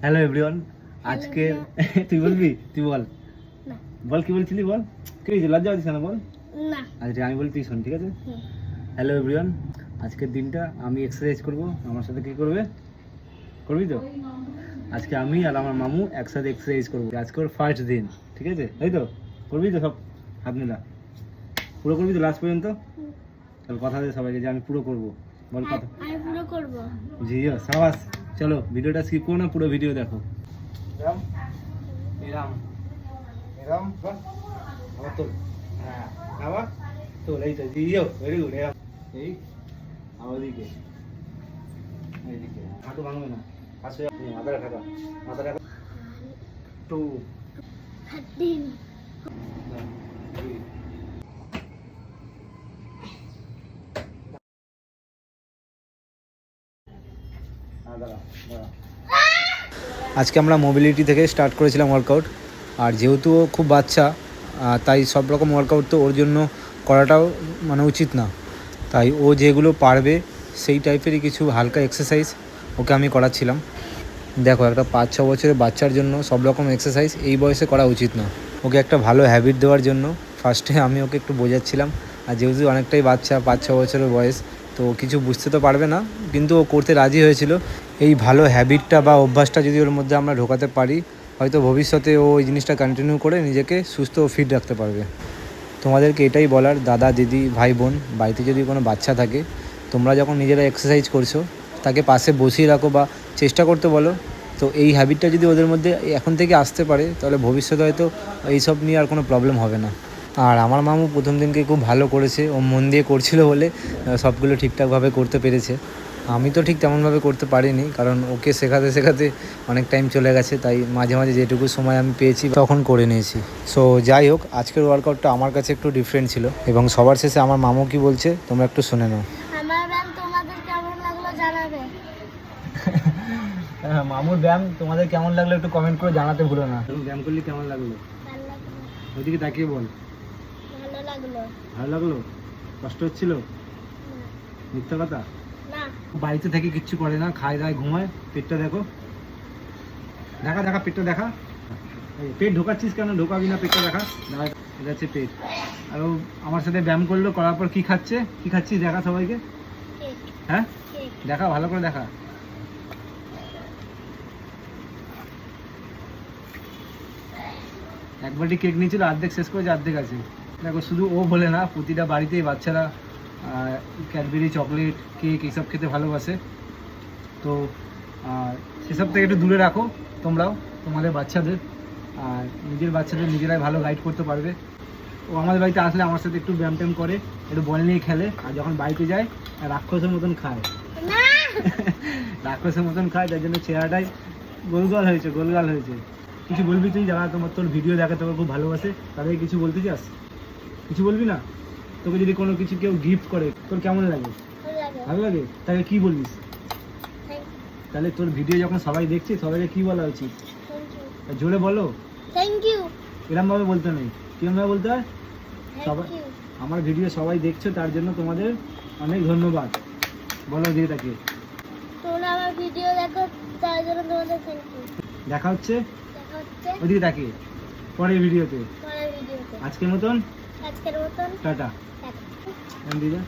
Hello everyone আজকে তুই বলবি? তুই বল। না। বল কি বলছিলি? বল। কি হয়েছে লজ্জা হচ্ছে না বল। না। আচ্ছা আমি বলি তুই শোন ঠিক আছে? হ্যালো এভরিওয়ান আজকের দিনটা আমি এক্সারসাইজ করব। আমার সাথে কি করবে? করবি তো? আজকে আমি আর আমার মামু একসাথে এক্সারসাইজ করব। আজকে ওর ফার্স্ট দিন ঠিক আছে? তাই তো? করবি তো সব? হাত মিলা। পুরো করবি তো লাস্ট পর্যন্ত? তাহলে কথা দে সবাইকে যে আমি পুরো করব। বল কথা। আমি পুরো করব। জিও সাবাস। চলো ভিডিওটা স্কিপ করো না পুরো ভিডিও দেখো। হ্যাঁ তো এই এইদিকে হাঁটু ভাঙবে না। আসবে মাথা রাখা মাথা রাখা টু আজকে আমরা মোবিলিটি থেকে স্টার্ট করেছিলাম ওয়ার্কআউট আর যেহেতু ও খুব বাচ্চা তাই সব রকম ওয়ার্কআউট তো ওর জন্য করাটাও মানে উচিত না। তাই ও যেগুলো পারবে, সেই টাইপেরই কিছু হালকা এক্সারসাইজ ওকে আমি করাচ্ছিলাম। দেখো, একটা পাঁচ, ছ বছরের বাচ্চার জন্য সব রকম এক্সারসাইজ এই বয়সে করা উচিত না। ওকে একটা ভালো হ্যাবিট দেওয়ার জন্য ফার্স্টে আমি ওকে একটু বোঝাচ্ছিলাম। আর যেহেতু অনেকটাই বাচ্চা, পাঁচ, ছ বছরের বয়স তো কিছু বুঝতে তো পারবে না, কিন্তু ও করতে রাজি হয়েছিল। এই ভালো হ্যাবিটটা বা অভ্যাসটা যদি ওর মধ্যে আমরা ঢোকাতে পারি, হয়তো ভবিষ্যতে ও এই জিনিসটা কন্টিনিউ করে নিজেকে সুস্থ ও ফিট রাখতে পারবে। তোমাদেরকে এটাই বলার, দাদা, দিদি, ভাই, বোন, বাড়িতে যদি কোনো বাচ্চা থাকে, তোমরা যখন নিজেরা এক্সারসাইজ করছ, তাকে পাশে বসিয়ে রাখো বা চেষ্টা করতে বলো। তো এই হ্যাবিটটা যদি ওদের মধ্যে এখন থেকে আসতে পারে, তাহলে ভবিষ্যতে হয়তো এইসব নিয়ে আর কোনো প্রবলেম হবে না। আর আমার মামু প্রথম দিনকে খুব ভালো করেছে ও মন দিয়ে করছিল বলে সবগুলো ঠিকঠাকভাবে করতে পেরেছে। আমি তো ঠিক তেমনভাবে করতে পারিনি কারণ ওকে শেখাতে শেখাতে অনেক টাইম চলে গেছে তাই মাঝে মাঝে যেটুকু সময় আমি পেয়েছি তখন করে নিয়েছি। সো যাই হোক আজকের ওয়ার্কআউটটা আমার কাছে একটু ডিফারেন্ট ছিল এবং সবার শেষে আমার মামু কি বলছে তোমরা একটু শুনে নাও। আমার ব্যায়াম তোমাদের কেমন লাগল জানাবে? হ্যাঁ মামুর ব্যায়াম তোমাদের কেমন লাগল একটু কমেন্ট করে জানাতে ভুলো না। ব্যায়াম করলে কেমন লাগল? ভালো লাগল। ওইদিকে তাকিয়ে বল। ভালো লাগল? কষ্ট হচ্ছিল? মিথ্যা কথা? বাড়িতে থেকে কিচ্ছু করে না খায় দায় ঘুমায় পেটটা দেখো। দেখা দেখা পেটটা দেখা। পেট ঢোকাচ্ছিস কেন? ঢোকাবি না পেটটা দেখা? দেখা এটা হচ্ছে পেট। আর আমার সাথে ব্যায়াম করল করার পর কি খাচ্ছে? কি খাচ্ছিস? দেখা সবাইকে। হ্যাঁ? দেখা ভালো করে দেখা। একবারটি কেক নিয়েছিল অর্ধেক শেষ করেছে অর্ধেক আছে। দেখো শুধু ও বলে না প্রতিটা বাড়িতেই বাচ্চারা ক্যাডবেরি চকলেট কেক এইসব খেতে ভালোবাসে। তো সেসব থেকে একটু দূরে রাখো তোমরাও তোমাদের বাচ্চাদের। আর নিজের বাচ্চাদের নিজেরাই ভালো গাইড করতে পারবে। ও আমাদের বাড়িতে আসলে আমার সাথে একটু ব্যায়াম ট্যাম করে একটু বল নিয়ে খেলে আর যখন বাড়িতে যায় রাক্ষসের মতন খায়। রাক্ষসের মতন খায় তার জন্য চেহারাটাই গোলগাল হয়েছে গোলগাল হয়েছে। কিছু বলবি তুই যারা তোমার তোর ভিডিও দেখে তোকে খুব ভালোবাসে তাদেরকে কিছু বলতে চাস? কিছু বলবি না? তোকে যদি কোনো কিছু কেউ গিফট করে তোর কেমন লাগে? ভালো লাগে। তাকে কি থ্যাংক তাহলে তোর ভিডিও যখন সবাই দেখছে সবাইকে কি বলা উচিত? জোরে বলো। থ্যাংক ইউ এরমভাবে বলতে নেই। কিরমভাবে বলতে হয়? সবাই- আমার ভিডিও সবাই দেখছ তার জন্য তোমাদের অনেক ধন্যবাদ। বলো দিয়ে তাকে তোমরা আমার ভিডিও দেখো তার জন্য তোমাদের থ্যাংক ইউ দেখা হচ্ছে দেখা হচ্ছে ওদিকে তাকে পরের ভিডিওতে পরের ভিডিওতে আজকের মতন আজকের মতন। টাটা। দিদা।